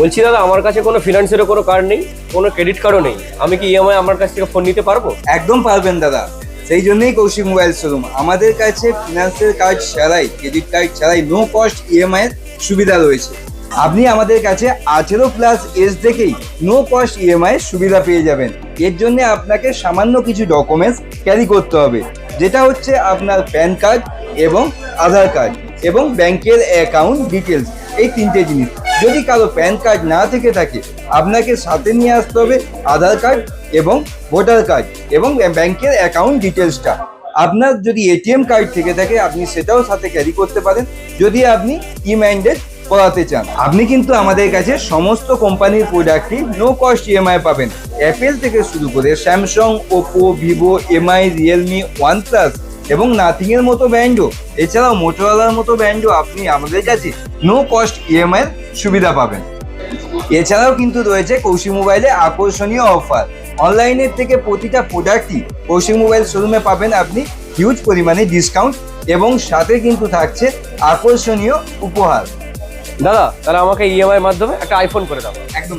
বলছি, দাদা, আমার কাছে কোনো ফিনান্সেরও কোনো কার্ড নেই, কোনো ক্রেডিট কার্ডও নেই। আমি কি ইএমআই আমার কাছ থেকে ফোন নিতে পারব? একদম পারবেন, দাদা। সেই জন্যই কৌশিক মোবাইল শোরুম আমাদের কাছে ফিনান্সিয়াল কার্ড ছাড়াই ক্রেডিট কার্ড ছাড়াই নো কস্ট ইএমআই এর সুবিধা রয়েছে। আপনি আমাদের কাছে আঠেরো প্লাস এজ দেখেই নো কস্ট ইএমআই এর সুবিধা পেয়ে যাবেন। এর জন্য আপনাকে সামান্য কিছু ডকুমেন্টস ক্যারি করতে হবে। যেটা হচ্ছে আপনার প্যান কার্ড এবং আধার কার্ড এবং ব্যাংকের অ্যাকাউন্ট ডিটেলস এই তিনটে জিনিস। যদি কারও প্যান কার্ড না থেকে থাকে, আপনাকে সাথে নিয়ে আসতে হবে আধার কার্ড এবং ভোটার কার্ড এবং ব্যাংকের অ্যাকাউন্ট ডিটেলসটা আপনার যদি এটিএম কার্ড থেকে থাকে, আপনি সেটাও সাথে ক্যারি করতে পারেন। যদি আপনি ই মাইন্ডেড করাতে চান, আপনি কিন্তু আমাদের কাছে সমস্ত কোম্পানির প্রোডাক্টই নো কস্ট ইএমআই পাবেন। অ্যাপেল থেকে শুরু করে Samsung Oppo Vivo Mi Realme OnePlus এবং নাথিং এর মতো ব্যান্ডও। এছাড়াও মোটোরোলার মতো ব্র্যান্ডও আপনি আমাদের কাছে নো কস্ট ইএমআই এর সুবিধা পাবেন। এছাড়াও কিন্তু রয়েছে কৌশিক মোবাইলে আকর্ষণীয় অফার অনলাইনের থেকে প্রতিটা প্রোডাক্টই কৌশিক মোবাইল শোরুমে পাবেন আপনি হিউজ পরিমাণে ডিসকাউন্ট এবং সাথে কিন্তু থাকছে আকর্ষণীয় উপহার। দাদা তাহলে আমাকে ইএমআই মাধ্যমে একটা আইফোন করে দাও। একদম